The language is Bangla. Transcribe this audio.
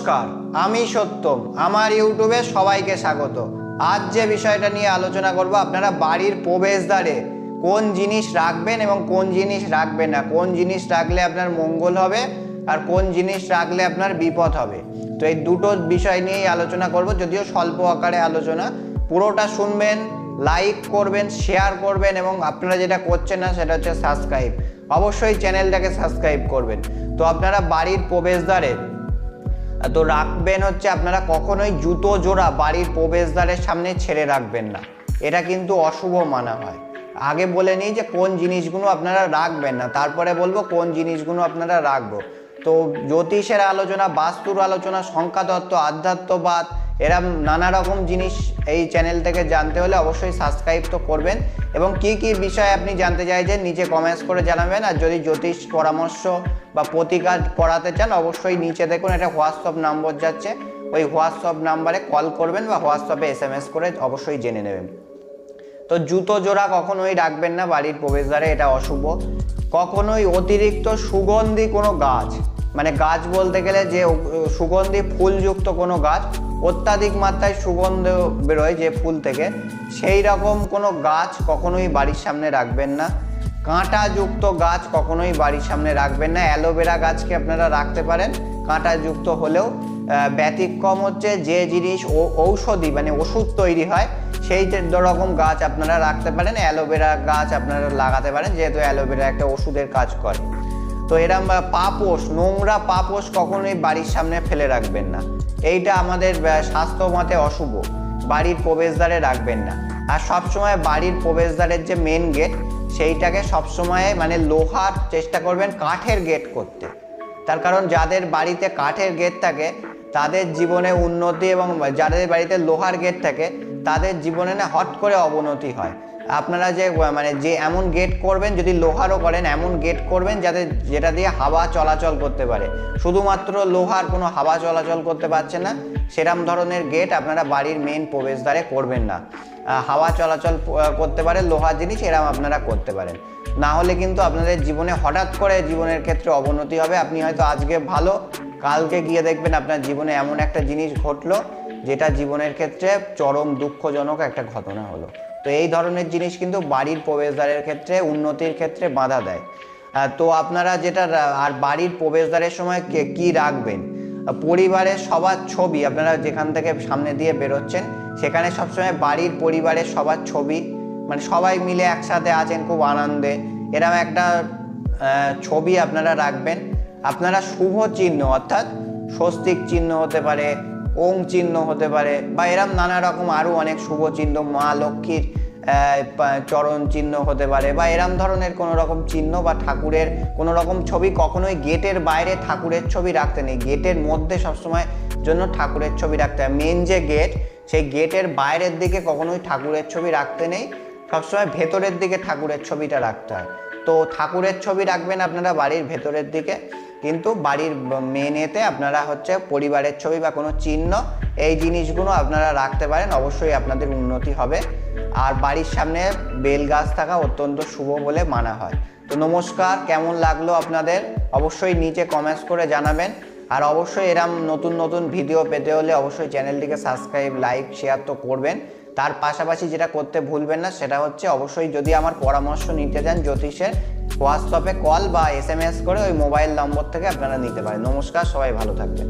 নমস্কার, আমি সত্যম। আমার ইউটিউবে সবাইকে স্বাগত। আজ যে বিষয়টা নিয়ে আলোচনা করব, আপনারা বাড়ির প্রবেশদ্বারে কোন জিনিস রাখবেন এবং কোন জিনিস রাখবেন না, কোন জিনিস রাখলে আপনার মঙ্গল হবে আর কোন জিনিস রাখলে আপনার বিপদ হবে। তো এই দুটো বিষয় নিয়েই আলোচনা করব, যদিও স্বল্প আকারে আলোচনা। পুরোটা শুনবেন লাইক করবেন শেয়ার করবেন এবং আপনারা যেটা করছেন না, সেটা হচ্ছে সাবস্ক্রাইব অবশ্যই চ্যানেলটাকে সাবস্ক্রাইব করবেন। তো আপনারা বাড়ির প্রবেশদ্বারে তো রাখবেন হচ্ছে আপনারা কখনোই জুতো জোড়া বাড়ির প্রবেশদ্বারের সামনে ছেড়ে রাখবেন না। এটা কিন্তু অশুভ মানা হয়। আগে বলে নিই যে কোন জিনিসগুলো আপনারা রাখবেন না, তারপরে বলব কোন জিনিসগুলো আপনারা রাখব। তো জ্যোতিষের আলোচনা, বাস্তুর আলোচনা, সংখ্যাতত্ত্ব, আধ্যাত্মবাদ, এরম নানা রকম জিনিস এই চ্যানেল থেকে জানতে হলে অবশ্যই সাবস্ক্রাইব তো করবেন। এবং কি কি বিষয় আপনি জানতে চাইছেন, নিচে কমেন্টস করে জানাবেন। আর যদি জ্যোতিষ পরামর্শ বা প্রতিকার করাতে চান, অবশ্যই নিচে দেখুন একটা হোয়াটসঅ্যাপ নম্বর যাচ্ছে। ওই হোয়াটসঅ্যাপ নাম্বারে কল করবেন বা হোয়াটসঅ্যাপে এস এম এস করে অবশ্যই জেনে নেবেন। তো জুতো জোড়া কখনোই রাখবেন না, বাড়ির প্রবেশদ্বারে এটা অশুভ। কখনোই অতিরিক্ত সুগন্ধি কোনো গাছ মানে গাছ বলতে গেলে যে সুগন্ধি ফুলযুক্ত কোনো গাছ, অত্যাধিক মাত্রায় সুগন্ধ বেরোয় যে ফুল থেকে, সেই রকম কোনো গাছ কখনোই বাড়ির সামনে রাখবেন না। কাঁটাযুক্ত গাছ কখনোই বাড়ির সামনে রাখবেন না। অ্যালোভেরা গাছকে আপনারা রাখতে পারেন। কাঁটাযুক্ত হলেও ব্যতিক্রম হচ্ছে যে জিনিস ঔষধি মানে ওষুধ তৈরি হয়, সেই রকম গাছ আপনারা রাখতে পারেন। অ্যালোভেরা গাছ আপনারা লাগাতে পারেন, যেহেতু অ্যালোভেরা একটা ওষুধের কাজ করে। তো এরম পাপোশ, নোংরা পাপোশ কখনোই বাড়ির সামনে ফেলে রাখবেন না। এইটা আমাদের স্বাস্থ্য মতে অশুভ। বাড়ির প্রবেশদ্বারে রাখবেন না। আর সবসময় বাড়ির প্রবেশদ্বারের যে মেন গেট সেইটাকে সবসময় মানে লোহার চেষ্টা করবেন কাঠের গেট করতে। তার কারণ যাদের বাড়িতে কাঠের গেট থাকে, তাদের জীবনে উন্নতি এবং যাদের বাড়িতে লোহার গেট থাকে, তাদের জীবনে না হট করে অবনতি হয়। আপনারা যে মানে যে এমন গেট করবেন, যদি লোহারও করেন, এমন গেট করবেন যাতে যেটা দিয়ে হাওয়া চলাচল করতে পারে। শুধুমাত্র লোহার কোনো হাওয়া চলাচল করতে পারছে না, সেরম ধরনের গেট আপনারা বাড়ির মেন প্রবেশদ্বারে করবেন না। হাওয়া চলাচল করতে পারে লোহার জিনিস এরম আপনারা করতে পারেন। না হলে কিন্তু আপনাদের জীবনে হঠাৎ করে জীবনের ক্ষেত্রে অবনতি হবে। আপনি হয়তো আজকে ভালো, কালকে গিয়ে দেখবেন আপনার জীবনে এমন একটা জিনিস ঘটলো, যেটা জীবনের ক্ষেত্রে চরম দুঃখজনক একটা ঘটনা হলো। তো এই ধরনের জিনিস কিন্তু বাড়ির প্রবেশদ্বারের ক্ষেত্রে, উন্নতির ক্ষেত্রে বাধা দেয়। তো আপনারা যেটা আর বাড়ির প্রবেশদ্বারের সময় কে- কি রাখবেন? পরিবারের সবার ছবি, আপনারা যেখান থেকে সামনে দিয়ে বেরোচ্ছেন, সেখানে সবসময় বাড়ির পরিবারের সবার ছবি মানে সবাই মিলে একসাথে আছেন খুব আনন্দে। এরকম একটা ছবি আপনারা রাখবেন। আপনারা শুভ চিহ্ন, অর্থাৎ স্বস্তিক চিহ্ন হতে পারে ওং চিহ্ন হতে পারে, বা এরম নানা রকম আরও অনেক শুভ চিহ্ন, মা লক্ষ্মীর চরণ চিহ্ন হতে পারে বা এরম ধরনের কোনো রকম চিহ্ন বা ঠাকুরের কোনো রকম ছবি কখনোই গেটের বাইরে ঠাকুরের ছবি রাখতে নেই। গেটের মধ্যে সবসময় জন্য ঠাকুরের ছবি রাখতে হয়। মেন যে গেট সেই গেটের বাইরের দিকে কখনোই ঠাকুরের ছবি রাখতে নেই। সবসময় ভেতরের দিকে ঠাকুরের ছবিটা রাখতে হয়। তো ঠাকুরের ছবি রাখবেন আপনারা বাড়ির ভেতরের দিকে। কিন্তু বাড়ির মেন এতে আপনারা হচ্ছে পরিবারের ছবি বা কোনো চিহ্ন এই জিনিসগুলো আপনারা রাখতে পারেন, অবশ্যই আপনাদের উন্নতি হবে। আর বাড়ির সামনে বেল গাছ থাকা অত্যন্ত শুভ বলে মানা হয়। তো নমস্কার, কেমন লাগল আপনাদের? অবশ্যই নিচে কমেন্টস করে জানাবেন। আর অবশ্যই এরম নতুন নতুন ভিডিও পেতে হলে অবশ্যই চ্যানেলটিকে সাবস্ক্রাইব লাইক শেয়ার তো করবেন। তার পাশাপাশি যেটা করতে ভুলবেন না, সেটা হচ্ছে অবশ্যই যদি আমার পরামর্শ নিতে চান জ্যোতিষের, হোয়াটসঅ্যাপে কল বা এস করে ওই মোবাইল নম্বর থেকে আপনারা নিতে পারেন। নমস্কার, সবাই ভালো থাকবেন।